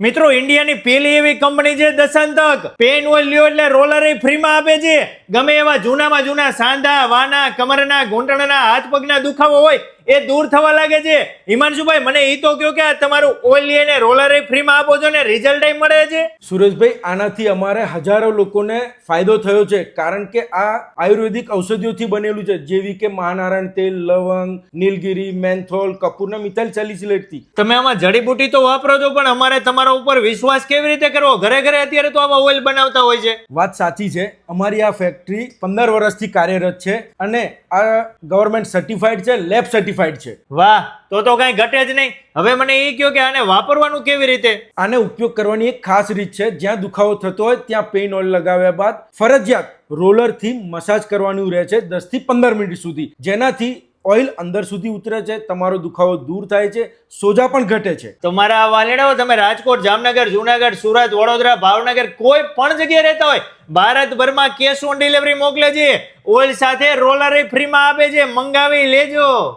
મિત્રો ઇન્ડિયાની પેલી એવી કંપની છે દશાંતક પેન ઓઇલ લ્યો એટલે રોલર ફ્રીમાં આપે છે. ગમે એવા જૂનામાં જૂના સાંધા, વાના, કમરના, ઘૂંટણના, હાથ પગના દુખાવો હોય એ દૂર થવા લાગે છે. હિમાંશુભાઈ મને એ તો કહો કે આ તમારું ઓઇલ લઈને રોલર ફ્રીમાં આપો છો ને રિઝલ્ટ મળે છે? સુરેશભાઈ આનાથી અમારે હજારો લોકોને ફાયદો થયો છે કારણ કે આ આયુર્વેદિક ઔષધિઓથી બનેલું છે જેવી કે મહાનારાયણ તેલ લવંગ નીલગીરી મેન્થોલ કપૂરના મિથાઇલ સેલિસિલેટથી તમે આમાં જડીબુટી તો વાપરો છો પણ અમારે તમારા ઉપર વિશ્વાસ કેવી રીતે કરવો? ઘરે ઘરે અત્યારે તો આવા ઓઇલ બનાવતા હોય છે. વાત સાચી છે અમારી આ ફેક્ટરી પંદર વર્ષથી કાર્યરત છે અને આ ગવર્મેન્ટ સર્ટિફાઈડ છે લેબ સર્ટિફાઈડ છે. વાહ તો તો કાંઈ ઘટે જ નહીં. હવે મને એ કહો કે આને વાપરવાનું કેવી રીતે? આને ઉપયોગ કરવાની એક ખાસ રીત છે. જ્યાં દુખાવો થતો હોય ત્યાં પેઇન ઓઇલ લગાવ્યા બાદ ફરજિયાત રોલરથી મસાજ કરવાનું રહે છે દસથી પંદર મિનિટ સુધી. જેનાથી ઓઇલ અંદર સુધી ઉતરે છે તમારો દુખાવો દૂર થાય છે સોજા પણ ઘટે છે. તમારા વાલેડાઓ તમે રાજકોટ જામનગર જુનાગઢ સુરત વડોદરા ભાવનગર કોઈ પણ જગ્યાએ રહેતા હોય ભારતભરમાં કેશ ઓન ડિલિવરી મોકલે છે. ઓઇલ સાથે રોલર ફ્રીમાં આપે છે. મંગાવી લેજો.